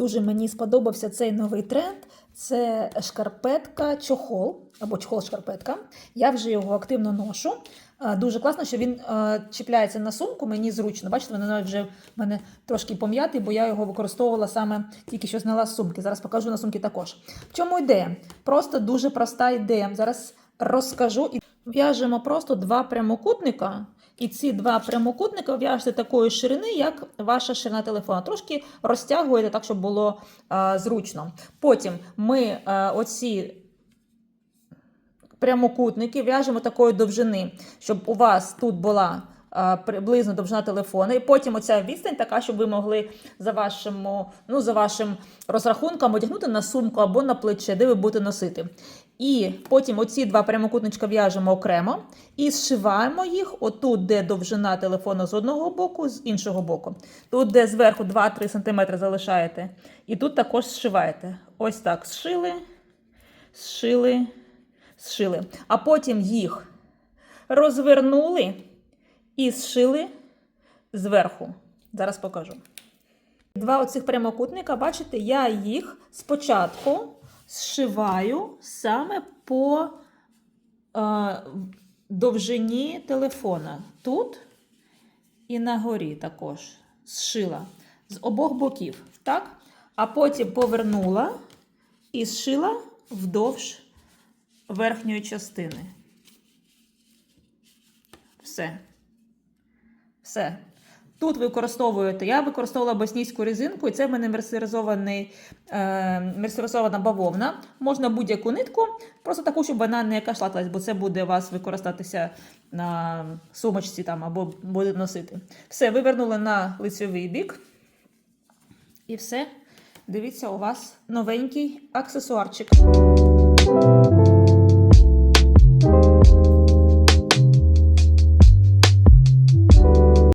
дуже мені сподобався цей новий тренд. Це шкарпетка чохол або чохол-шкарпетка. Я вже його активно ношу. Е, Дуже класно, що він е, чіпляється на сумку, мені зручно. Бачите, він навіть вже в мене трошки пом'ятий, бо я його використовувала саме тільки що зняла з сумки. Зараз покажу на сумки також. В чому ідея? Просто дуже проста ідея. Зараз розкажу і в'яжемо просто два прямокутника. І ці два прямокутника в'яжете такої ширини, як ваша ширина телефона. Трошки розтягуєте так, щоб було е, зручно. Потім ми е, оці прямокутники в'яжемо такої довжини, щоб у вас тут була а, приблизно довжина телефона. І потім оця відстань така, щоб ви могли за вашим, ну, за вашим розрахунком одягнути на сумку або на плече, де ви будете носити. І потім оці два прямокутничка в'яжемо окремо і зшиваємо їх отут, де довжина телефону з одного боку, з іншого боку. Тут, де зверху 2-3 см залишаєте. І тут також зшиваєте. Ось так зшили, зшили, зшили. А потім їх розвернули і зшили зверху. Зараз покажу. Два оцих прямокутника, бачите, я їх спочатку зшиваю саме по е, довжині телефона. Тут і на горі також зшила з обох боків. Так? А потім повернула і зшила вдовж верхньої частини. Все. Все. Тут використовуєте, я використовувала боснійську резинку, і це в мене мерсеризований, е, мерсеризована бавовна. Можна будь-яку нитку, просто таку, щоб вона не кашлатилась, бо це буде у вас використатися на сумочці там, або буде носити. Все, вивернули на лицьовий бік. І все. Дивіться, у вас новенький аксесуарчик.